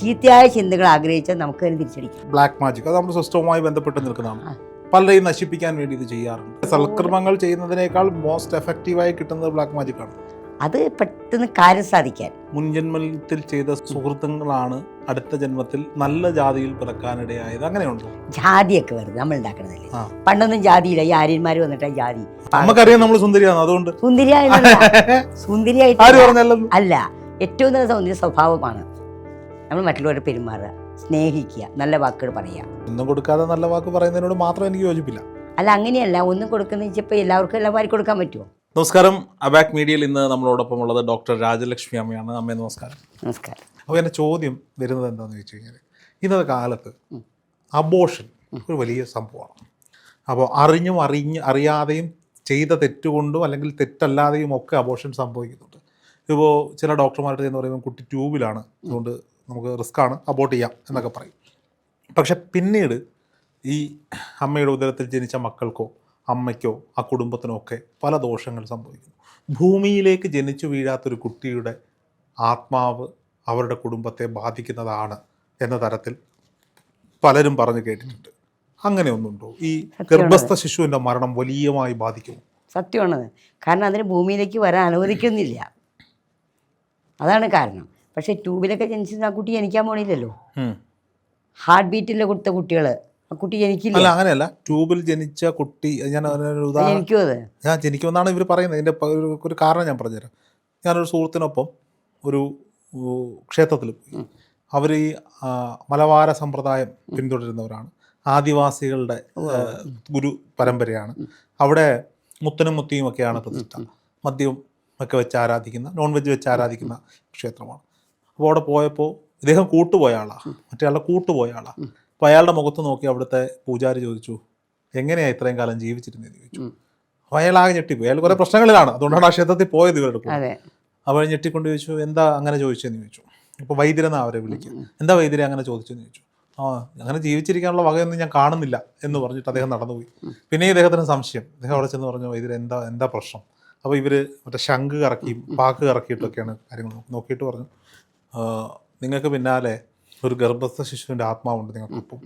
ചീത്തയായ ചിന്തകൾ ആഗ്രഹിച്ചാൽ നമുക്ക് തന്നെ തിരിച്ചടിക്കാം. ബ്ലാക്ക് മാജിക് അത് നമ്മുടെ സിസ്റ്റവുമായി ബന്ധപ്പെട്ട്. നിൽക്കുന്നതാണ്. പലരെയും നശിപ്പിക്കാൻ വേണ്ടി ഇത് ചെയ്യാറുണ്ട്. സൽക്കർമ്മങ്ങൾ ചെയ്യുന്നതിനേക്കാൾ മോസ്റ്റ് എഫക്റ്റീവായി കിട്ടുന്നത് ബ്ലാക്ക് മാജിക് ആണ്. അത് പെട്ടെന്ന് കാര്യം സാധിക്കാൻ. മുൻജന്മത്തിൽ ചെയ്ത സുഹൃത്തുക്കളാണ് അടുത്ത ജന്മത്തിൽ നല്ല ജാതിയിൽ പിറക്കാനിടയായത്. അങ്ങനെയുണ്ടോ? ജാതിയൊക്കെ വരും നമ്മൾ ഉണ്ടാക്കണതല്ലേ? പണ്ടൊന്നും ജാതിയില്ല. ഈ ആര്യന്മാർ വന്നിട്ടാ ജാതി. നമുക്കറിയാം നമ്മൾ സുന്ദരിയാണ്. അതുകൊണ്ട്. സുന്ദരിയായിട്ട് പറഞ്ഞല്ലോ അല്ല. ഏറ്റവും നല്ല സൗന്ദര്യ സ്വഭാവമാണ് നമ്മൾ മറ്റുള്ളവരെ പെരുമാറുക സ്നേഹിക്കുക നല്ല വാക്കുകൾ പറയുക. ഒന്നും കൊടുക്കാതെ നല്ല വാക്ക് പറയുന്നതിനോട് മാത്രം എനിക്ക് യോജിപ്പില്ല. അല്ല അങ്ങനെയല്ല. ഒന്നും കൊടുക്കുന്ന വെച്ചപ്പോൾ എല്ലാവർക്കും എല്ലാം വാരി കൊടുക്കാൻ പറ്റുമോ നമസ്കാരം. അബാക് മീഡിയയിൽ ഇന്ന് നമ്മളോടൊപ്പം ഉള്ളത് ഡോക്ടർ രാജലക്ഷ്മി അമ്മയാണ്. അമ്മ നമസ്കാരം. നമസ്കാരം. അപ്പോൾ എന്റെ ചോദ്യം വരുന്നത് എന്താണെന്ന് വെച്ച് കഴിഞ്ഞാൽ ഇന്നത്തെ കാലത്ത് അബോഷൻ ഒരു വലിയ സംഭവമാണ്. അപ്പോൾ അറിഞ്ഞും അറിഞ്ഞ് അറിയാതെയും ചെയ്ത തെറ്റുകൊണ്ടും അല്ലെങ്കിൽ തെറ്റല്ലാതെയും ഒക്കെ അബോഷൻ സംഭവിക്കുന്നുണ്ട്. ഇപ്പോൾ ചില ഡോക്ടർമാരുടെ എന്ന് പറയുമ്പോൾ കുട്ടി ട്യൂബിലാണ് അതുകൊണ്ട് നമുക്ക് റിസ്ക് ആണ് അബോട്ട് ചെയ്യാം എന്നൊക്കെ പറയും. പക്ഷെ പിന്നീട് ഈ അമ്മയുടെ ഉദരത്തിൽ ജനിച്ച മക്കൾക്കോ അമ്മയ്ക്കോ ആ കുടുംബത്തിനോ ഒക്കെ പല ദോഷങ്ങൾ സംഭവിക്കുന്നു. ഭൂമിയിലേക്ക് ജനിച്ചു വീഴാത്തൊരു കുട്ടിയുടെ ആത്മാവ് അവരുടെ കുടുംബത്തെ ബാധിക്കുന്നതാണ് എന്ന തരത്തിൽ പലരും പറഞ്ഞു കേട്ടിട്ടുണ്ട്. അങ്ങനെ ഒന്നുണ്ടോ? ഈ ഗർഭസ്ഥ ശിശുവിന്റെ മരണം വലിയമായി ബാധിക്കുമോ? സത്യമാണത്. കാരണം അതിന് ഭൂമിയിലേക്ക് വരാൻ അനുവദിക്കുന്നില്ല. അതാണ് കാരണം. പക്ഷേ ട്യൂബിലൊക്കെ ജനിച്ചിരുന്ന ആ കുട്ടി ജനിക്കാൻ പോണില്ലല്ലോ. ഹാർട്ട് ബീറ്റിൽ കൊടുത്ത കുട്ടികൾ ആ കുട്ടി ജനിക്കില്ല? അല്ല അങ്ങനെയല്ല. ട്യൂബിൽ ജനിച്ച കുട്ടി ഞാൻ ഒരു ഉദാഹരണം അത്? ഞാൻ ജനിക്കുമെന്നാണ് ഇവർ പറയുന്നത്. ഇതിന്റെ ഒരു- കാരണം ഞാൻ പറഞ്ഞുതരാം. ഞാനൊരു സുഹൃത്തിനൊപ്പം ഒരു ഉ, ക്ഷേത്രത്തിൽ പോയി. അവർ ഈ ആ, മലബാര സമ്പ്രദായം പിന്തുടരുന്നവരാണ്. ആദിവാസികളുടെ ആ, ഗുരു പരമ്പരയാണ്. അവിടെ മുത്തനും മുത്തിയും ഒക്കെയാണ് പ്രതിഷ്ഠ. മദ്യം ഒക്കെ വെച്ച് ആരാധിക്കുന്ന നോൺ വെജ് വെച്ച് ആരാധിക്കുന്ന ക്ഷേത്രമാണ്. അപ്പോൾ അവിടെ പോയപ്പോൾ ഇദ്ദേഹം കൂട്ടുപോയ ആളാണ് മറ്റേ ആളുടെ കൂട്ടുപോയ ആളാണ് അപ്പോൾ അയാളുടെ മുഖത്ത് നോക്കി അവിടുത്തെ പൂജാരി ചോദിച്ചു എങ്ങനെയാണ് ഇത്രയും കാലം ജീവിച്ചിരുന്നത് ചോദിച്ചു. അപ്പോൾ അയാൾ ആകെ ഞെട്ടിപ്പോയി. അയാൾ കുറേ പ്രശ്നങ്ങളിലാണ്. അതുകൊണ്ടാണ് ആ ക്ഷേത്രത്തിൽ പോയത് ഇവരുടെ കൂടെ. അപ്പോൾ ഞെട്ടിക്കൊണ്ട് ചോദിച്ചു എന്താ അങ്ങനെ ചോദിച്ചതെന്ന്? ചോദിച്ചു. അപ്പോൾ വൈദ്യരെന്നാ അവരെ വിളിക്കുക എന്താ വൈദ്യരെ അങ്ങനെ ചോദിച്ചെന്ന് ചോദിച്ചു. ആ അങ്ങനെ ജീവിച്ചിരിക്കാനുള്ള വകയൊന്നും ഞാൻ കാണുന്നില്ല എന്ന് പറഞ്ഞിട്ട് അദ്ദേഹം നടന്നുപോയി. പിന്നെ ഇദ്ദേഹത്തിന് സംശയം. അദ്ദേഹം അവിടെ ചെന്ന് പറഞ്ഞു വൈദ്യരെ എന്താ എന്താ പ്രശ്നം? അപ്പോൾ ഇവർ മറ്റേ ശംഖ് കറക്കി പാക്ക് കറക്കിയിട്ടൊക്കെയാണ് കാര്യങ്ങൾ നോക്കിയിട്ട് പറഞ്ഞു. "ആ, നിങ്ങൾക്ക് പിന്നാലെ ഒരു ഗർഭസ്ഥ ശിശുവിന്റെ ആത്മാവുണ്ട് നിങ്ങൾക്കിപ്പം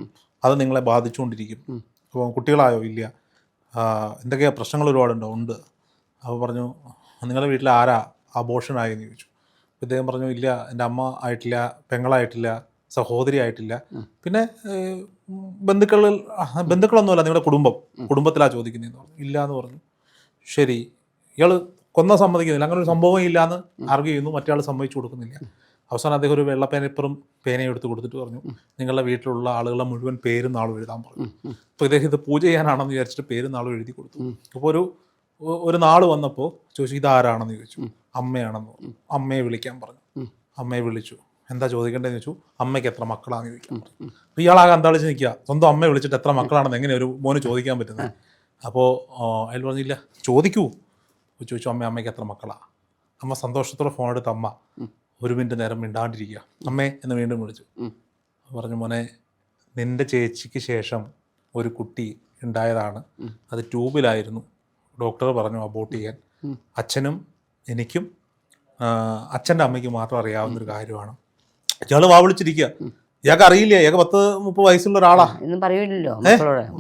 അത് നിങ്ങളെ ബാധിച്ചുകൊണ്ടിരിക്കും. അപ്പോൾ കുട്ടികളായോ ഇല്ല? എന്തൊക്കെയാ പ്രശ്നങ്ങൾ ഒരുപാടുണ്ടോ? ഉണ്ട്. അപ്പോൾ പറഞ്ഞു നിങ്ങളുടെ വീട്ടിൽ ആരാ അബോഷനായി എന്ന് ചോദിച്ചു ഇദ്ദേഹം പറഞ്ഞു ഇല്ല എന്റെ അമ്മ ആയിട്ടില്ല പെങ്ങളായിട്ടില്ല സഹോദരി ആയിട്ടില്ല. പിന്നെ ബന്ധുക്കളിൽ ബന്ധുക്കളൊന്നുമല്ല നിങ്ങളുടെ കുടുംബം. കുടുംബത്തിലാണ് ചോദിക്കുന്നതെന്ന് പറഞ്ഞു. ഇല്ല എന്ന് പറഞ്ഞു. ശരി ഇയാൾ കൊന്ന സമ്മതിക്കുന്നില്ല. അങ്ങനെ ഒരു സംഭവം ഇല്ല എന്ന് ആർഗ്യൂ ചെയ്യുന്നു മറ്റേ സമ്മതിച്ചു കൊടുക്കുന്നില്ല. അവസാനം അദ്ദേഹം ഒരു വെള്ളപ്പേനപ്പുറം പേനയും എടുത്ത് കൊടുത്തിട്ട് പറഞ്ഞു നിങ്ങളുടെ വീട്ടിലുള്ള ആളുകളെ മുഴുവൻ പേരും നാളും എഴുതാൻ പറഞ്ഞു. അപ്പോൾ ഇദ്ദേഹം ഇത് പൂജ ചെയ്യാനാണെന്ന് വിചാരിച്ചിട്ട് പേരും നാളും എഴുതി കൊടുത്തു. അപ്പോൾ ഒരു ഒരു നാൾ വന്നപ്പോൾ ചോദിച്ചു ഇതാരാണെന്ന് ചോദിച്ചു? അമ്മയാണെന്ന് പറഞ്ഞു. അമ്മയെ വിളിക്കാൻ പറഞ്ഞു. അമ്മയെ വിളിച്ചു. എന്താ ചോദിക്കേണ്ടതെന്ന് ചോദിച്ചു? അമ്മയ്ക്ക് എത്ര മക്കളാണെന്ന് ചോദിക്കാൻ പറഞ്ഞു. അപ്പോൾ ഇയാളാകെ അന്താളിച്ച് നിൽക്കുക. സ്വന്തം അമ്മയെ വിളിച്ചിട്ട് എത്ര മക്കളാണെന്ന് എങ്ങനെ ഒരു മോന് ചോദിക്കാൻ പറ്റുന്നത്? അപ്പോൾ അയാൾ പറഞ്ഞില്ല. ചോദിക്കൂ. ചോദിച്ചു അമ്മ അമ്മയ്ക്ക് എത്ര മക്കളാണ് അമ്മ സന്തോഷത്തോടെ ഫോൺ എടുത്ത് അമ്മ ഒരു മിനിറ്റ് നേരം മിണ്ടാണ്ടിരിക്കുക. അമ്മേ എന്ന് വീണ്ടും വിളിച്ചു. പറഞ്ഞു മോനെ നിന്റെ ചേച്ചിക്ക് ശേഷം ഒരു കുട്ടി ഉണ്ടായതാണ്. അത് ട്യൂബിലായിരുന്നു. ഡോക്ടർ പറഞ്ഞു അബോട്ട് ചെയ്യാൻ. അച്ഛനും എനിക്കും അച്ഛന്റെ അമ്മയ്ക്ക് മാത്രം അറിയാവുന്ന ഒരു കാര്യമാണ്. ഇയാൾ വാ വിളിച്ചിരിക്കുക. ഇയാൾക്ക് അറിയില്ല. ഇയാൾക്ക് പത്ത് മുപ്പത് വയസ്സുള്ള ഒരാളാ. പറയില്ലല്ലോ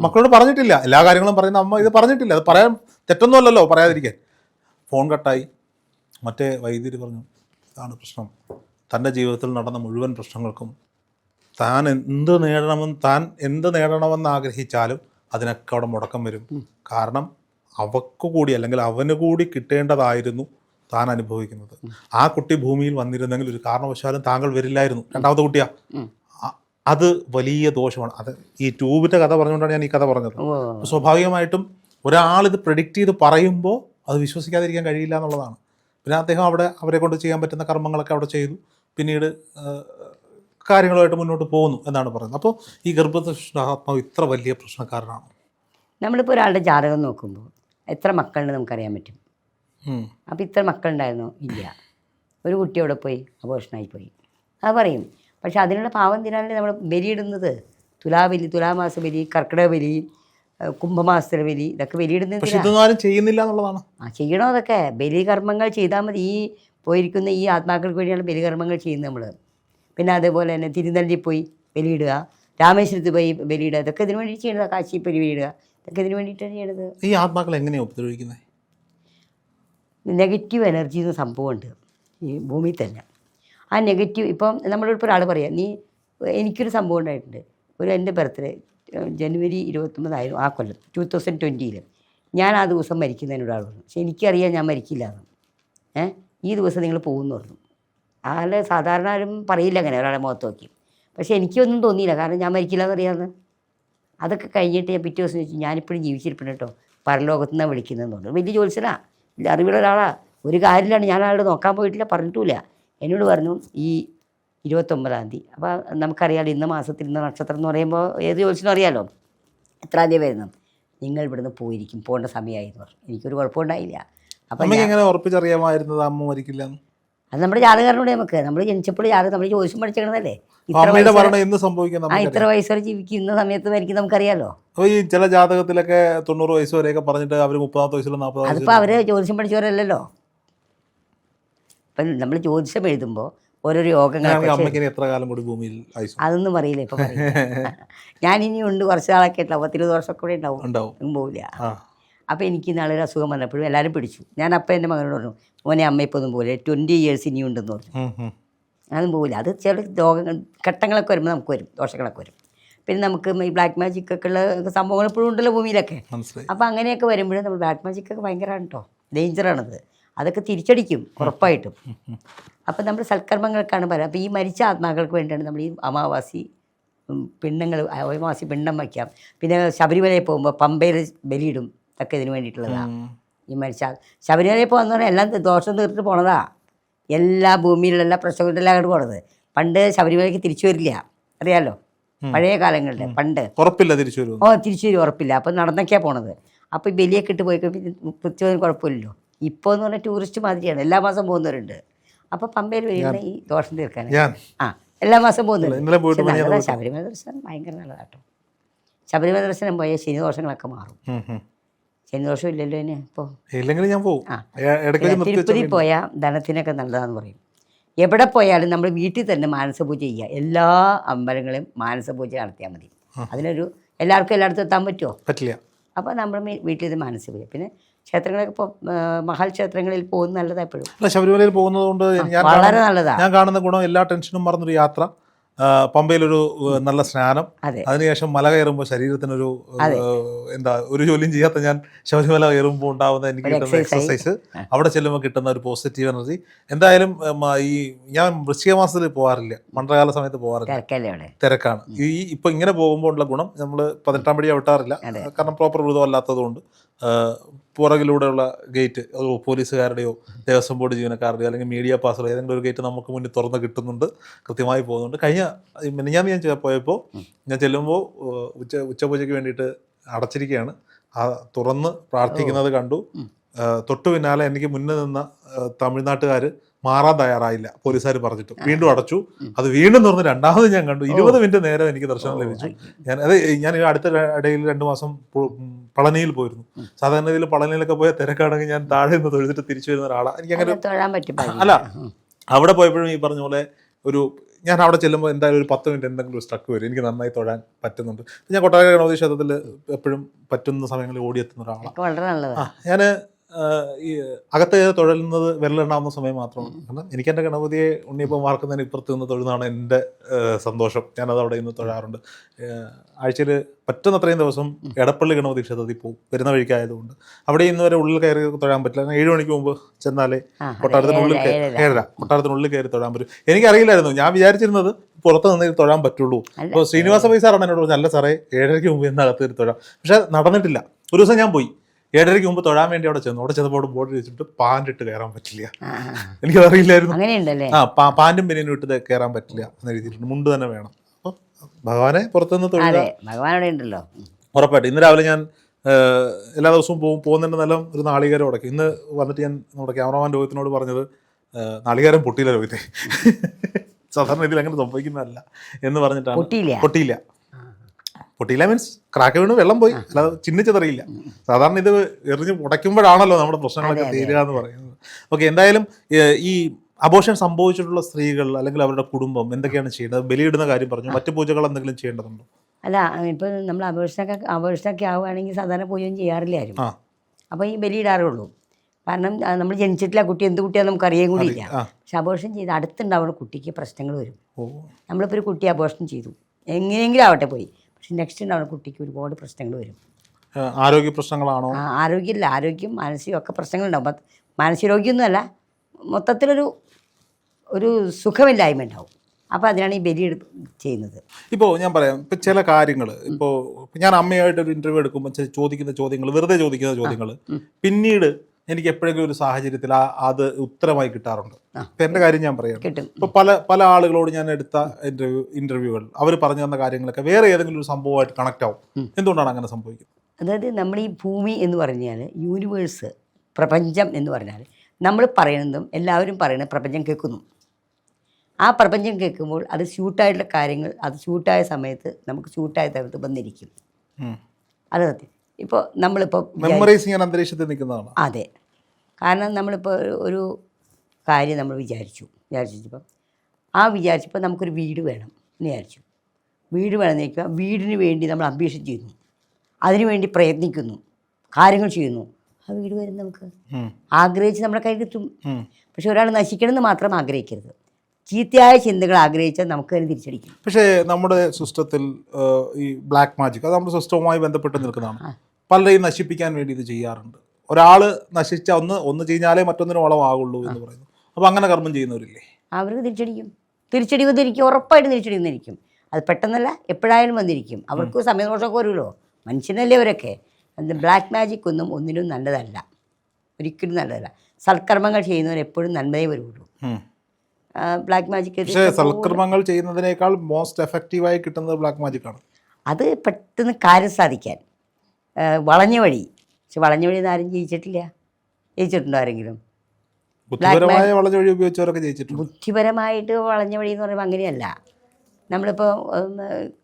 മക്കളോട് പറഞ്ഞിട്ടില്ല. എല്ലാ കാര്യങ്ങളും പറയുന്ന അമ്മ ഇത് പറഞ്ഞിട്ടില്ല. അത് പറയാൻ തെറ്റൊന്നുമല്ലല്ലോ പറയാതിരിക്കാൻ. ഫോൺ കട്ടായി. മറ്റേ വൈദ്യുതി പറഞ്ഞു ഇതാണ് പ്രശ്നം. തന്റെ ജീവിതത്തിൽ നടന്ന മുഴുവൻ പ്രശ്നങ്ങൾക്കും താൻ എന്ത് നേടണമെന്ന് താൻ എന്ത് നേടണമെന്ന് ആഗ്രഹിച്ചാലും അതിനൊക്കെ അവിടെ മുടക്കം വരും. കാരണം അവക്ക് കൂടി അല്ലെങ്കിൽ അവന് കൂടി കിട്ടേണ്ടതായിരുന്നു താൻ അനുഭവിക്കുന്നത്. ആ കുട്ടി ഭൂമിയിൽ വന്നിരുന്നെങ്കിൽ ഒരു കാരണവശാലും താങ്കൾ വരില്ലായിരുന്നു. രണ്ടാമത്തെ കുട്ടിയാ. അത് വലിയ ദോഷമാണ്. അത് ഈ ട്യൂബിന്റെ കഥ പറഞ്ഞുകൊണ്ടാണ് ഞാൻ ഈ കഥ പറഞ്ഞത്. സ്വാഭാവികമായിട്ടും ഒരാൾ ഇത് പ്രഡിക്റ്റ് ചെയ്ത് പറയുമ്പോൾ അത് വിശ്വസിക്കാതിരിക്കാൻ കഴിയില്ല എന്നുള്ളതാണ്. പിന്നെ അദ്ദേഹം അവിടെ അവരെ കൊണ്ട് ചെയ്യാൻ പറ്റുന്ന കർമ്മങ്ങളൊക്കെ അവിടെ ചെയ്തു. പിന്നീട് കാര്യങ്ങളുമായിട്ട് മുന്നോട്ട് പോകുന്നു എന്നാണ് പറയുന്നത്. അപ്പോൾ ഈ ഗർഭദാത്മാവ് ഇത്ര വലിയ പ്രശ്നക്കാരനാണ്. നമ്മളിപ്പോൾ ഒരാളുടെ ജാതകം നോക്കുമ്പോൾ എത്ര മക്കളുണ്ട് നമുക്കറിയാൻ പറ്റും. അപ്പോൾ ഇത്ര മക്കളുണ്ടായിരുന്നോ? ഇല്ല. ഒരു കുട്ടി അവിടെ പോയി അപോഷണായി പോയി. അത് പറയും. പക്ഷെ അതിനുള്ള പാവം തീരാനല്ലേ നമ്മൾ ബലിയിടുന്നത്? തുലാബലി തുലാമാസ ബലി കർക്കിടക ബലി കുംഭമാസത്തിലെ ബലി ഇതൊക്കെ പക്ഷെ ഇതൊന്നും ആരും ചെയ്യുന്നില്ല എന്നുള്ളതാണ്. ആ ചെയ്യണോ അതൊക്കെ? ബലികർമ്മങ്ങൾ ചെയ്താൽ മതി. ഈ പോയിരിക്കുന്ന ഈ ആത്മാക്കൾക്ക് വേണ്ടിയാണ് ബലികർമ്മങ്ങൾ ചെയ്യുന്നത് നമ്മൾ പിന്നെ അതേപോലെ തന്നെ തിരുനെല്ലി പോയി ബലിയിടുക രാമേശ്വരത്ത് പോയി ബലിയിടുക ഇതൊക്കെ ഇതിനു വേണ്ടി ചെയ്യണത്? കാശി ബലിയിടുക ഇതൊക്കെ ഇതിനു വേണ്ടിയിട്ടാണ് ചെയ്യണത്. ഈ ആത്മാക്കൾ എങ്ങനെയാണ് ഉപദ്രവിക്കുന്നത്? നെഗറ്റീവ് എനർജി എന്ന സംഭവമുണ്ട്. ഈ ഭൂമിയിൽ തന്നെ. ആ നെഗറ്റീവ് ഇപ്പം നമ്മളോട് ഒരാൾ പറയാം നീ എനിക്കൊരു സംഭവം ഉണ്ടായിട്ടുണ്ട്. ഒരു എന്റെ ബർത്ത്ഡേ ജനുവരി ഇരുപത്തൊമ്പതായിരുന്നു ആ കൊല്ലം ടു തൗസൻഡ് ട്വന്റിയിൽ ഞാൻ ആ ദിവസം മരിക്കുന്നതിന് ആൾ പറഞ്ഞു പക്ഷെ എനിക്കറിയാം ഞാൻ മരിക്കില്ല എന്ന്. ഏ ഈ ദിവസം നിങ്ങൾ പോകുമെന്ന് പറഞ്ഞു. ആളെ സാധാരണ ആരും പറയില്ല അങ്ങനെ ഒരാളെ മുഖത്ത് നോക്കി. പക്ഷേ എനിക്കൊന്നും തോന്നിയില്ല. കാരണം ഞാൻ മരിക്കില്ല എന്നറിയാമെന്ന് അതൊക്കെ കഴിഞ്ഞിട്ട് ഞാൻ പിറ്റേ ദിവസം ചോദിച്ചു ഞാനിപ്പോഴും ജീവിച്ചിരിപ്പുണ്ട് കേട്ടോ. പരലോകത്തു നിന്നാണ് വിളിക്കുന്നതെന്ന് പറഞ്ഞു. വലിയ ജോത്സ്യനാ. അറിവുള്ള ഒരാളാണ് ഒരു കാര്യമില്ലാണ്ട് ഞാൻ ആളോട് നോക്കാൻ പോയിട്ടില്ല പറഞ്ഞിട്ടില്ല എന്നോട് പറഞ്ഞു ഈ ഇരുപത്തൊമ്പതാം തീയതി അപ്പോൾ നമുക്കറിയാലോ ഇന്ന മാസത്തിൽ ഇന്ന നക്ഷത്രം എന്ന് പറയുമ്പോൾ ഏത് ചോദിച്ചെന്ന് അറിയാലോ. എത്രാം തീയതി വരുന്നത് നിങ്ങൾ ഇവിടുന്ന് പോയിരിക്കും പോകേണ്ട സമയമായിരുന്നു എനിക്കൊരു കുഴപ്പമുണ്ടായില്ല. അപ്പം എങ്ങനെ ഉറപ്പിച്ചറിയാമായിരുന്നത് അമ്മ മരിക്കില്ല അത് നമ്മുടെ ജാതകാരനോട് നമുക്ക്. നമ്മൾ ജനിച്ചപ്പോൾ ജാതകം നമ്മൾ ജ്യോതിഷം പഠിച്ചിരുന്നതല്ലേ ഇത്ര വയസ്സ് വരെ ജീവിക്കും ഇന്ന സമയത്ത് എനിക്ക് നമുക്കറിയാലോ. ചില ജാതകത്തിലൊക്കെ തൊണ്ണൂറ് വയസ്സ് വരെയൊക്കെ പറഞ്ഞിട്ട് അവർ മുപ്പതാമത്തെ വയസ്സിലും നാൽപ്പതാം അതിപ്പോൾ അവർ ജ്യോതിഷം പഠിച്ചവരല്ലല്ലോ. ഇപ്പം നമ്മൾ ജ്യോതിഷം എഴുതുമ്പോൾ ഓരോരോ അമ്മയ്ക്ക് ഇനി എത്ര കാലം കൂടി ഭൂമിയിൽ അതൊന്നും അറിയില്ല ഇപ്പൊ ഞാൻ ഇനി ഉണ്ട് കുറച്ച് നാളൊക്കെ ഉണ്ടാവും പത്തിരുപത് വർഷമൊക്കെ കൂടെ ഉണ്ടാവും. പോവില്ല. അപ്പൊ അപ്പോൾ എനിക്ക് നാളെ ഒരു അസുഖം വന്നപ്പോഴും എല്ലാവരും പിടിച്ചു. ഞാൻ അപ്പം എന്റെ മകനോട് പറഞ്ഞു മോനെ അമ്മ ഇപ്പോൾ ഒന്നും പോകില്ല ട്വന്റി ഇയേഴ്സ് ഇനി ഉണ്ടെന്ന് പറഞ്ഞു. പോവില്ല അതൊന്നും പോകില്ല അത് ചില രോഗങ്ങൾ ഘട്ടങ്ങളൊക്കെ വരുമ്പോൾ നമുക്ക് വരും ദോഷങ്ങളൊക്കെ വരും. പിന്നെ നമുക്ക് ഈ ബ്ലാക്ക് മാജിക് ഒക്കെ ഉള്ള സംഭവങ്ങൾ ഇപ്പോഴും ഉണ്ടല്ലോ ഭൂമിയിലൊക്കെ. അപ്പൊ അപ്പോൾ അങ്ങനെയൊക്കെ വരുമ്പോഴും നമ്മൾ ബ്ലാക്ക് മാജിക് ഒക്കെ ഭയങ്കരമാണ് കേട്ടോ ഡേഞ്ചറാണത് അതൊക്കെ തിരിച്ചടിക്കും ഉറപ്പായിട്ടും. അപ്പം നമ്മൾ സൽക്കർമ്മങ്ങൾക്കാണ് പറയുക. അപ്പോൾ ഈ മരിച്ച ആത്മാക്കൾക്ക് വേണ്ടിയാണ് നമ്മൾ ഈ അമാവാസി പിണ്ണങ്ങൾ അമാവാസി പിണ്ണം വയ്ക്കാം പിന്നെ ശബരിമലയിൽ പോകുമ്പോൾ പമ്പയിൽ ബലിയിടും. ഒക്കെ ഇതിന് വേണ്ടിയിട്ടുള്ളതാണ് ഈ മരിച്ച ശബരിമലയിൽ പോകുന്ന പറഞ്ഞാൽ എല്ലാം ദോഷം തീർത്തിട്ട് പോണതാ. എല്ലാ ഭൂമിയിലുള്ള എല്ലാ പ്രശ്നങ്ങളിലെല്ലാം അങ്ങോട്ട് പോണത്. പണ്ട് ശബരിമലയ്ക്ക് തിരിച്ചു വരില്ല. അറിയാലോ? പഴയ കാലങ്ങളിൽ പണ്ട്. ഉറപ്പില്ല തിരിച്ചു വരും ഓ തിരിച്ചു വരും. ഉറപ്പില്ല. അപ്പം നടന്നൊക്കെയാണ് പോണത്. അപ്പോൾ ഈ ബലിയൊക്കെ ഇട്ട് പോയി കഴിഞ്ഞാൽ കുറച്ച് കുഴപ്പമില്ലല്ലോ. ഇപ്പോൾ എന്ന് പറഞ്ഞാൽ ടൂറിസ്റ്റ് മാതിരിയാണ്. എല്ലാ മാസം പോകുന്നവരുണ്ട്. അപ്പോൾ പമ്പയിൽ വരുന്ന ഈ ദോഷം തീർക്കാൻ ആ എല്ലാ മാസം പോകുന്നുണ്ട്. ശബരിമല ദർശനം ഭയങ്കര നല്ലതാട്ടോ. ശബരിമല ദർശനം പോയാൽ ശനി ദോഷങ്ങളൊക്കെ മാറും. ശനി ദോഷം ഇല്ലല്ലോ ഇനി ഇപ്പോൾ ഇല്ലെങ്കിൽ ഞാൻ പോകും. തിരുപ്പതി പോയാൽ ധനത്തിനൊക്കെ നല്ലതാന്ന് പറയും. എവിടെ പോയാലും നമ്മൾ വീട്ടിൽ തന്നെ മാനസപൂജ ചെയ്യുക. എല്ലാ അമ്പലങ്ങളും മാനസപൂജ നടത്തിയാൽ മതി. അതിനൊരു എല്ലാവർക്കും എല്ലായിടത്തും എത്താൻ പറ്റുമോ പറ്റില്ല. അപ്പോൾ നമ്മൾ വീട്ടിൽ ഇത് മാനസപൂജ പിന്നെ ക്ഷേത്രങ്ങളൊക്കെ ഇപ്പോൾ മഹൽ ക്ഷേത്രങ്ങളിൽ പോകുന്ന നല്ലതാണ് എപ്പോഴും. അല്ല ശബരിമലയിൽ പോകുന്നത് കൊണ്ട് ഞാൻ വളരെ നല്ലതാണ് ഞാൻ കാണുന്ന ഗുണം എല്ലാ ടെൻഷനും മറന്നൊരു യാത്ര പമ്പയിലൊരു നല്ല സ്നാനം അതെ. അതിനുശേഷം മല കയറുമ്പോൾ ശരീരത്തിനൊരു എന്താ ഒരു ജോലിയും ചെയ്യാത്ത ഞാൻ ശബരിമല കയറുമ്പോൾ ഉണ്ടാവുന്ന എനിക്ക് കിട്ടുന്ന എക്സസൈസ് അവിടെ ചെല്ലുമ്പോൾ കിട്ടുന്ന ഒരു പോസിറ്റീവ് എനർജി എന്തായാലും ഈ ഞാൻ വൃശ്ചിക മാസത്തിൽ പോകാറില്ല മണ്ഡലകാല സമയത്ത് പോകാറില്ല തിരക്കാണ്. ഈ ഇപ്പൊ ഇങ്ങനെ പോകുമ്പോൾ ഉള്ള ഗുണം നമ്മൾ പതിനെട്ടാം പടി വിട്ടാറില്ല. കാരണം പ്രോപ്പർ വൃതം അല്ലാത്തതുകൊണ്ട് പുറകിലൂടെയുള്ള ഗേറ്റ് പോലീസുകാരുടെയോ ദേവസ്വം ബോർഡ് ജീവനക്കാരുടെയോ അല്ലെങ്കിൽ മീഡിയ പാസുകളോ ഏതെങ്കിലും ഒരു ഗേറ്റ് നമുക്ക് മുന്നിൽ തുറന്ന് കിട്ടുന്നുണ്ട് കൃത്യമായി പോകുന്നുണ്ട്. കഴിഞ്ഞ ഞാൻ ഞാൻ പോയപ്പോൾ ഞാൻ ചെല്ലുമ്പോൾ ഉച്ച ഉച്ചപൂജയ്ക്ക് വേണ്ടിയിട്ട് അടച്ചിരിക്കുകയാണ് ആ തുറന്ന് പ്രാർത്ഥിക്കുന്നത് കണ്ടു. തൊട്ടു പിന്നാലെ എനിക്ക് മുന്നിൽ നിന്ന തമിഴ്നാട്ടുകാർ മാറാൻ തയ്യാറായില്ല. പോലീസുകാർ പറഞ്ഞിട്ട്. വീണ്ടും അടച്ചു. അത് വീണ്ടും തുറന്ന് രണ്ടാമത് ഞാൻ കണ്ടു. ഇരുപത് മിനിറ്റ് നേരം എനിക്ക് ദർശനം ലഭിച്ചു. ഞാൻ അത് ഞാൻ അടുത്ത ഇടയിൽ രണ്ട് മാസം പളനിയിൽ പോയിരുന്നു. സാധാരണ രീതിയിൽ പളനിയിലൊക്കെ പോയ തിരക്കാണെങ്കിൽ ഞാൻ താഴെ നിന്ന് തൊഴുതിട്ട് തിരിച്ചു വരുന്ന ഒരാളാണ് എനിക്ക് അങ്ങനെ. അല്ല അവിടെ പോയപ്പോഴും ഈ പറഞ്ഞ പോലെ ഒരു ഞാൻ അവിടെ ചെല്ലുമ്പോൾ എന്തായാലും ഒരു പത്ത് മിനിറ്റ് എന്തെങ്കിലും സ്ട്രക്ക് വരും. എനിക്ക് നന്നായി തൊഴാൻ പറ്റുന്നുണ്ട്. ഞാൻ കൊട്ടാര ഗണപതി ക്ഷേത്രത്തിൽ എപ്പോഴും പറ്റുന്ന സമയങ്ങളിൽ ഓടിയെത്തുന്ന ഒരാളാണ് ഞാൻ ഈ അകത്ത് തൊഴലുന്നത് വിരലെണ്ണാവുന്ന സമയം മാത്രമാണ്. കാരണം എനിക്ക് എന്റെ ഗണപതിയെ ഉണ്ണിയപ്പം വാർക്കുന്നതിന് ഇപ്പുറത്ത് നിന്ന് തൊഴുന്നതാണ് എന്റെ സന്തോഷം. ഞാനത് അവിടെ നിന്ന് തൊഴാറുണ്ട്. ആഴ്ചയിൽ പറ്റുന്നത്രയും ദിവസം എടപ്പള്ളി ഗണപതി ക്ഷേത്രത്തിൽ പോകും. വരുന്ന വഴിക്കായതുകൊണ്ട്. അവിടെ ഇന്ന് വരെ ഉള്ളിൽ കയറി തൊഴാൻ പറ്റില്ല. കാരണം ഏഴ് മണിക്ക് മുമ്പ് ചെന്നാലേ കൊട്ടാരത്തിനുള്ളിൽ ഏഴര, കയറി ഏഴര. ഏഴര. കൊട്ടാരത്തിനുള്ളിൽ കയറി തൊഴാൻ പറ്റും. എനിക്കറിയില്ലായിരുന്നു. ഞാൻ വിചാരിച്ചിരുന്നത് പുറത്ത് നിന്ന് തൊഴാൻ പറ്റുള്ളൂ. അപ്പോൾ ശ്രീനിവാസ പൈസ സാറാണ് എന്നോട് പറഞ്ഞു അല്ല സാറേ ഏഴരയ്ക്ക് മുമ്പ് ഇന്ന് അകത്ത് കയറി തൊഴാം. പക്ഷേ നടന്നിട്ടില്ല. ഒരു ദിവസം ഞാൻ പോയി. ഏഴരയ്ക്ക് മുമ്പ് തൊഴാൻ വേണ്ടി അവിടെ ചെന്നു. അവിടെ ചെന്നപ്പോൾ അവിടെ ബോർഡ് വെച്ചിട്ട് പാന്റിട്ട് കയറാൻ പറ്റില്ല. എനിക്ക് ആ. അറിയില്ലായിരുന്നു. ആ പാ- പാന്റും ബനിയനും ഇട്ട് കയറാൻ പറ്റില്ല എന്ന് എഴുതിയിട്ടുണ്ട് മുണ്ട് തന്നെ വേണം. അപ്പോൾ ഭഗവാനെ പുറത്തുനിന്ന് തൊഴിലുണ്ടല്ലോ. ഉറപ്പായിട്ടും. ഇന്ന് രാവിലെ ഞാൻ എല്ലാ ദിവസവും പോകും പോകുന്നതിന്റെ നല്ല ഒരു നാളികേരം ഉടക്കി ഇന്ന് വന്നിട്ട് ഞാൻ നമ്മുടെ ക്യാമറമാൻ രോഹിത്തിനോട് പറഞ്ഞത് നാളികേരം പൊട്ടിയില്ല രോഹിത്തെ. സാധാരണ ഇതിൽ അങ്ങനെ സംഭവിക്കുന്നതല്ല എന്ന് പറഞ്ഞിട്ടാണ്. പൊട്ടിയില്ല. പൊട്ടിയില്ല മീൻസ് ക്രാക്ക് വീണ് വെള്ളം പോയി. അല്ലാതെ ചിന്നിച്ചതറിയില്ല സാധാരണ ഇത് എറിഞ്ഞ് ഉടയ്ക്കുമ്പോഴാണല്ലോ നമ്മുടെ പ്രശ്നങ്ങളൊക്കെ തീരുക എന്ന് പറയുന്നത്. ഓക്കെ എന്തായാലും ഈ അബോഷൻ സംഭവിച്ചിട്ടുള്ള സ്ത്രീകൾ അല്ലെങ്കിൽ അവരുടെ കുടുംബം എന്തൊക്കെയാണ് ചെയ്യേണ്ടത്? ബലിയിടുന്ന കാര്യം പറഞ്ഞു. മറ്റു പൂജകൾ എന്തെങ്കിലും ചെയ്യേണ്ടതുണ്ടോ? അല്ല ഇപ്പം നമ്മൾ അപേക്ഷയൊക്കെ അപേക്ഷയൊക്കെ ആവുകയാണെങ്കിൽ സാധാരണ പൂജയും ചെയ്യാറില്ല ആരും. അപ്പോൾ ഈ ബലിയിടാറുള്ളൂ കാരണം നമ്മൾ ജനിച്ചിട്ടില്ല കുട്ടി എന്ത് കുട്ടിയാണെന്ന് നമുക്ക് അറിയാൻ കൂടി ഇല്ല. ആ. പക്ഷെ അബോഷം ചെയ്ത് അടുത്തുണ്ടാവുന്ന കുട്ടിക്ക് പ്രശ്നങ്ങൾ വരും. നമ്മളിപ്പോൾ ഒരു കുട്ടി അബോഷം ചെയ്തു. എങ്ങനെയെങ്കിലും ആവട്ടെ പോയി. പക്ഷെ നെക്സ്റ്റ് ഉണ്ടാവുന്ന കുട്ടിക്ക് ഒരുപാട് പ്രശ്നങ്ങൾ വരും. ആരോഗ്യ പ്രശ്നങ്ങളാണോ? ആരോഗ്യമില്ല. ആരോഗ്യം മാനസികം ഒക്കെ പ്രശ്നങ്ങളുണ്ടാവും. അപ്പം മാനസികരോഗ്യമൊന്നുമല്ല മൊത്തത്തിലൊരു ഒരു സുഖമില്ലായ്മ ഉണ്ടാവും. അപ്പോൾ അതിനാണ് ഈ ബലി ചെയ്യുന്നത്. ഇപ്പോൾ ഞാൻ പറയാം ഇപ്പോൾ ചില കാര്യങ്ങൾ ഇപ്പോൾ ഞാൻ അമ്മയായിട്ട് ഒരു ഇന്റർവ്യൂ എടുക്കുമ്പോൾ ചില ചോദിക്കുന്ന ചോദ്യങ്ങൾ വെറുതെ ചോദിക്കുന്ന ചോദ്യങ്ങൾ പിന്നീട് എനിക്ക് എപ്പോഴെങ്കിലും ഒരു സാഹചര്യത്തിൽ ആ അത് ഉത്തരമായി കിട്ടാറുണ്ട്. ഇപ്പം എന്റെ കാര്യം ഞാൻ പറയാം. ഇപ്പോൾ പല പല ആളുകളോട് ഞാൻ എടുത്ത ഇന്റർവ്യൂ ഇന്റർവ്യൂകൾ അവർ പറഞ്ഞു തന്ന കാര്യങ്ങളൊക്കെ വേറെ ഏതെങ്കിലും ഒരു സംഭവമായിട്ട് കണക്ട് ആവും. എന്തുകൊണ്ടാണ് അങ്ങനെ സംഭവിക്കുന്നത്? അതായത് നമ്മൾ ഈ ഭൂമി എന്ന് പറഞ്ഞാൽ യൂണിവേഴ്സ് പ്രപഞ്ചം എന്ന് പറഞ്ഞാൽ നമ്മൾ പറയുന്നതും എല്ലാവരും പറയുന്ന പ്രപഞ്ചം കേൾക്കുന്നു. ആ പ്രപഞ്ചം കേൾക്കുമ്പോൾ അത് ഷൂട്ടായിട്ടുള്ള കാര്യങ്ങൾ അത് ഷൂട്ടായ സമയത്ത് നമുക്ക് ഷൂട്ടായ തരത്ത് വന്നിരിക്കും. അത് സത്യം. ഇപ്പോൾ നമ്മളിപ്പോൾ മെമ്മറീസ് ചെയ്യാൻ അന്തരീക്ഷത്തിൽ നിൽക്കുന്നതാണ്. അതെ. കാരണം നമ്മളിപ്പോൾ ഒരു- കാര്യം നമ്മൾ വിചാരിച്ചു. വിചാരിച്ചപ്പോൾ ആ വിചാരിച്ചപ്പോൾ നമുക്കൊരു വീട് വേണം എന്ന് വിചാരിച്ചു. വീട് വേണമെന്ന് നിൽക്കുക വീടിന് വേണ്ടി നമ്മൾ അംബീഷൻ ചെയ്യുന്നു. അതിനു വേണ്ടി പ്രയത്നിക്കുന്നു. കാര്യങ്ങൾ ചെയ്യുന്നു. ആ വീട് വരും നമുക്ക്. ആഗ്രഹിച്ച് നമ്മുടെ കയ്യിൽ കിട്ടും. പക്ഷെ ഒരാൾ നശിക്കണമെന്ന് മാത്രം ആഗ്രഹിക്കരുത്. ചീത്തയായ ചിന്തകൾ ആഗ്രഹിച്ചാൽ നമുക്ക് തന്നെ തിരിച്ചടിക്കും. പക്ഷേ നമ്മുടെ സിസ്റ്റത്തിൽ ഈ ബ്ലാക്ക് മാജിക് അത് നമ്മുടെ സിസ്റ്റവുമായി ബന്ധപ്പെട്ട് നിൽക്കുന്നതാണ്. പലരെയും നശിപ്പിക്കാൻ വേണ്ടി ഇത് ചെയ്യാറുണ്ട്. ഒരാൾ നശിച്ച ഒന്ന് ഒന്ന് ചെയ്താലേ മറ്റൊന്നിനും വളമാകുള്ളൂ എന്ന് പറയുന്നു. അപ്പോൾ അങ്ങനെ കർമ്മം ചെയ്യുന്നവരില്ലേ? അവർക്ക് തിരിച്ചടിക്കും. തിരിച്ചടി വന്നിരിക്കും ഉറപ്പായിട്ട് തിരിച്ചടി വന്നിരിക്കും. അത് പെട്ടെന്നല്ല എപ്പോഴായാലും വന്നിരിക്കും. അവർക്ക് സമയദോഷമൊക്കെ വരുമല്ലോ. മനുഷ്യനല്ലേ അവരൊക്കെ അത് ബ്ലാക്ക് മാജിക് ഒന്നും ഒന്നിനും നല്ലതല്ല. ഒരിക്കലും നല്ലതല്ല. സൽക്കർമ്മങ്ങൾ ചെയ്യുന്നവർ എപ്പോഴും നന്മയേ വരുള്ളൂ ബ്ലാക്ക് മാജിക് സൽക്കർമ്മങ്ങൾ ചെയ്യുന്നതിനേക്കാൾ മോസ്റ്റ് എഫക്റ്റീവായി കിട്ടുന്നത് ബ്ലാക്ക് മാജിക് ആണ്. അത് പെട്ടെന്ന് കാര്യം സാധിക്കാൻ. വളഞ്ഞ വഴി. പക്ഷെ വളഞ്ഞ വഴി ആരും ജയിച്ചിട്ടില്ല. ജയിച്ചിട്ടുണ്ടോ ആരെങ്കിലും? ബുദ്ധിപരമായ വളഞ്ഞ വഴി ഉപയോഗിച്ചവരൊക്കെ ജയിച്ചിട്ടുണ്ട്. ബുദ്ധിപരമായിട്ട് വളഞ്ഞ വഴി എന്ന് പറയുമ്പോൾ അങ്ങനെയല്ല. നമ്മളിപ്പോൾ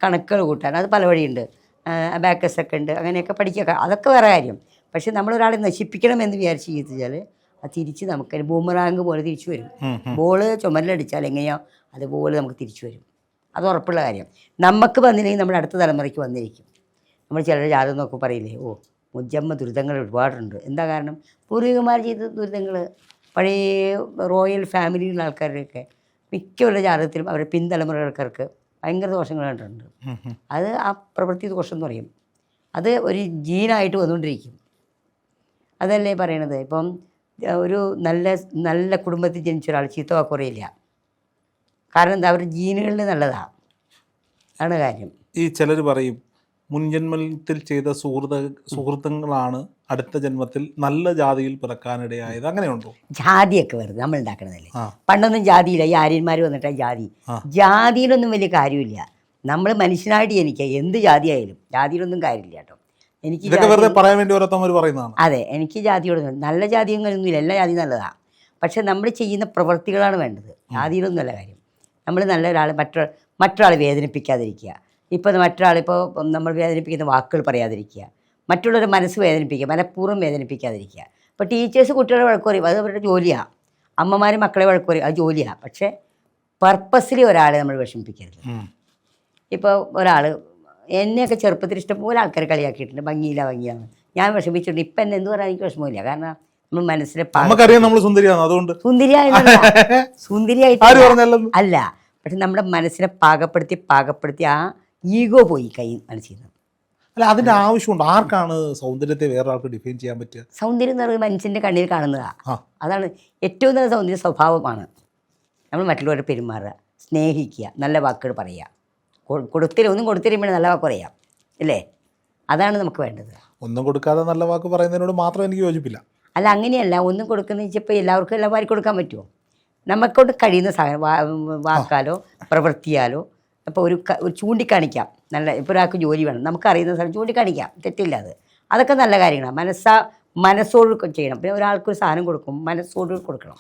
കണക്കുകൾ കൂട്ടാൻ. അത് പല വഴിയുണ്ട്. അബാക്കസ് ഒക്കെ ഉണ്ട്. അങ്ങനെയൊക്കെ പഠിക്കുക. അതൊക്കെ വേറെ കാര്യം. പക്ഷെ നമ്മളൊരാളെ നശിപ്പിക്കണം എന്ന് വിചാരിച്ച് ചെയ്താൽ അത് തിരിച്ച് നമുക്ക് ബൂമറാങ്ക് പോലെ തിരിച്ചു വരും. ബോൾ ചുമലിലടിച്ചാൽ എങ്ങനെയോ അതുപോലെ നമുക്ക് തിരിച്ചു വരും. അത് ഉറപ്പുള്ള കാര്യം. നമുക്ക് വന്നില്ലെങ്കിൽ നമ്മുടെ അടുത്ത തലമുറയ്ക്ക് വന്നിരിക്കും. നമ്മൾ ചിലർ ജാതകം നോക്കി പറയില്ലേ ഓ മുജമ്മ ദുരിതങ്ങൾ ഒരുപാടുണ്ട്. എന്താ കാരണം? പൂർവികന്മാർ ചെയ്ത ദുരിതങ്ങൾ പഴയ റോയൽ ഫാമിലിയിലുള്ള ആൾക്കാരുടെയൊക്കെ മിക്കവരുടെ ജാതകത്തിലും അവരുടെ പിന്തലമുറ ആൾക്കാർക്ക് ഭയങ്കര ദോഷങ്ങൾ കണ്ടിട്ടുണ്ട്. അത് ആ പ്രവൃത്തി ദോഷം എന്ന് പറയും. അത് ഒരു ജീനായിട്ട് വന്നുകൊണ്ടിരിക്കും. അതല്ലേ പറയണത്? ഇപ്പം ഒരു നല്ല നല്ല കുടുംബത്തിൽ ജനിച്ച ഒരാൾ ചീത്ത വാക്കുറയില്ല കാരണം എന്താ? അവരുടെ ജീനുകളിൽ നല്ലതാണ് ആണ് കാര്യം. ഈ ചിലർ പറയും മുൻജന്മത്തിൽ ചെയ്ത സുഹൃത സുഹൃത്തുക്കളാണ് അടുത്ത ജന്മത്തിൽ നല്ല ജാതിയിൽ പിറക്കാനിടയായത്. അങ്ങനെയുണ്ടോ? ജാതിയൊക്കെ വെറുതെ നമ്മൾ ഉണ്ടാക്കണതല്ലേ പണ്ടൊന്നും ജാതിയില്ല. ഈ ആര്യന്മാർ വന്നിട്ടാ ജാതി. ജാതിയിലൊന്നും വലിയ കാര്യമില്ല. നമ്മൾ മനുഷ്യനായിട്ട് എനിക്ക് എന്ത് ജാതിയായാലും ജാതിയിലൊന്നും കാര്യമില്ല കേട്ടോ. എനിക്ക് വെറുതെ പറയാൻ വേണ്ടി പറയുന്നതാണ്. അതെ എനിക്ക് ജാതിയോട് നല്ല ജാതിയൊന്നുമില്ല. എല്ലാ ജാതി നല്ലതാണ് പക്ഷെ നമ്മൾ ചെയ്യുന്ന പ്രവൃത്തികളാണ് വേണ്ടത്. ജാതിയിലൊന്നും നല്ല കാര്യം. നമ്മൾ നല്ല ഒരാൾ മറ്റൊരാൾ മറ്റൊരാളെ വേദനിപ്പിക്കാതിരിക്കുക. ഇപ്പോൾ മറ്റൊരാളിപ്പോൾ നമ്മൾ വേദനിപ്പിക്കുന്ന വാക്കുകൾ പറയാതിരിക്കുക. മറ്റുള്ളവരുടെ മനസ്സ് വേദനിപ്പിക്കുക മനഃപൂർവം വേദനിപ്പിക്കാതിരിക്കുക. ഇപ്പോൾ ടീച്ചേഴ്സ് കുട്ടികളെ വഴക്ക് പറയും അത് അവരുടെ ജോലിയാണ് അമ്മമാർ മക്കളെ വഴക്ക് പറയും അത് ജോലിയാണ് പക്ഷേ പർപ്പസിലി ഒരാളെ നമ്മൾ വിഷമിപ്പിക്കരുത്. ഇപ്പോൾ ഒരാൾ എന്നെയൊക്കെ ചെറുപ്പത്തിൽ ഇഷ്ടംപോലെ ആൾക്കാർ കളിയാക്കിയിട്ടുണ്ട്. ഭംഗിയില്ല ഭംഗിയാണ് ഞാൻ വിഷമിച്ചിട്ടുണ്ട്. ഇപ്പം എന്നെ എന്ത് പറയാൻ എനിക്ക് വിഷമമില്ല. കാരണം നമ്മൾ മനസ്സിലെ അതുകൊണ്ട് സുന്ദരിയായിട്ട് അല്ല. പക്ഷെ നമ്മുടെ മനസ്സിനെ പാകപ്പെടുത്തി പാകപ്പെടുത്തി ആ ഈഗോ പോയി കൈ നിന്ന് അല്ല അതിന്റെ ആവശ്യമുണ്ട്. ആർക്കാണ് സൗന്ദര്യത്തെ വേറെ ആൾക്ക് ഡിഫൈൻ ചെയ്യാൻ പറ്റുക? സൗന്ദര്യം എന്ന് പറയുന്നത് മനുഷ്യന്റെ കണ്ണിൽ കാണുന്നതാണ് അതാണ് ഏറ്റവും നല്ല സൗന്ദര്യ സ്വഭാവമാണ്. നമ്മൾ മറ്റുള്ളവരെ പെരുമാറുക സ്നേഹിക്കുക നല്ല വാക്കുകൾ പറയുക. കൊടുത്തില്ല ഒന്നും കൊടുത്തിരുമ്പോൾ നല്ല വാക്ക് പറയാം. അല്ലേ അതാണ് നമുക്ക് വേണ്ടത്. ഒന്നും കൊടുക്കാതെ നല്ല വാക്ക് പറയുന്നതിനോട് മാത്രം എനിക്ക് യോജിപ്പില്ല. അല്ല അങ്ങനെയല്ല. ഒന്നും കൊടുക്കുന്ന വെച്ചപ്പോൾ എല്ലാവർക്കും എല്ലാം വാരി കൊടുക്കാൻ പറ്റുമോ? നമുക്കൊണ്ട് കഴിയുന്ന സാധനം വാക്കാലോ പ്രവൃത്തിയാലോ ഇപ്പോൾ ഒരു ഒരു ചൂണ്ടിക്കാണിക്കാം. നല്ല ഇപ്പോൾ ഒരാൾക്ക് ജോലി വേണം. നമുക്കറിയുന്ന സ്ഥലം ചൂണ്ടിക്കാണിക്കാം. തെറ്റില്ല അത്. അതൊക്കെ നല്ല കാര്യങ്ങളാണ്. മനസ്സാ മനസ്സോട് ചെയ്യണം. പിന്നെ ഒരാൾക്കൊരു സാധനം കൊടുക്കും. മനസ്സോട് കൊടുക്കണം.